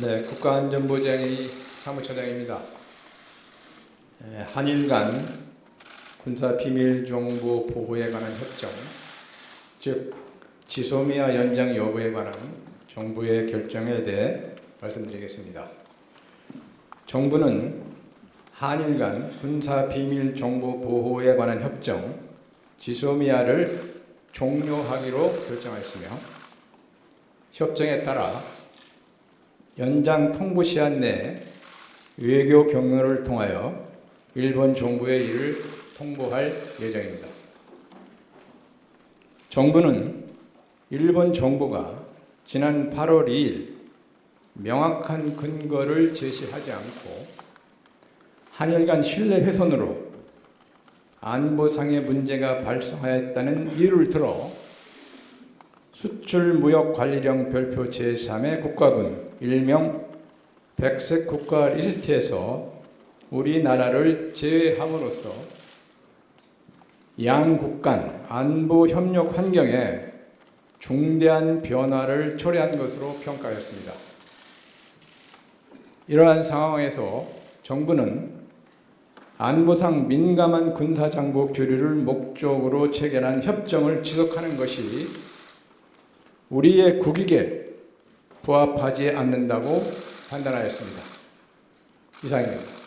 네, 국가안전보장의 사무처장입니다. 에, 한일 간 군사 비밀 정보 보호에 관한 협정, 즉 지소미아 연장 여부에 관한 정부의 결정에 대해 말씀드리겠습니다. 정부는 한일 간 군사 비밀 정보 보호에 관한 협정 지소미아를 종료하기로 결정하였으며 협정에 따라 연장 통보 시한 내에 외교 경로를 통하여 일본 정부에 이를 통보할 예정입니다. 정부는 일본 정부가 지난 8월 2일 명확한 근거를 제시하지 않고 한일 간 신뢰 훼손으로 안보상의 문제가 발생하였다는 이유를 들어 수출무역관리령 별표 제3의 국가군 일명 백색 국가 리스트에서 우리나라를 제외함으로써 양국 간 안보 협력 환경에 중대한 변화를 초래한 것으로 평가했습니다. 이러한 상황에서 정부는 안보상 민감한 군사장복 교류를 목적으로 체결한 협정을 지속하는 것이 우리의 국익에 부합하지 않는다고 판단하였습니다. 이상입니다.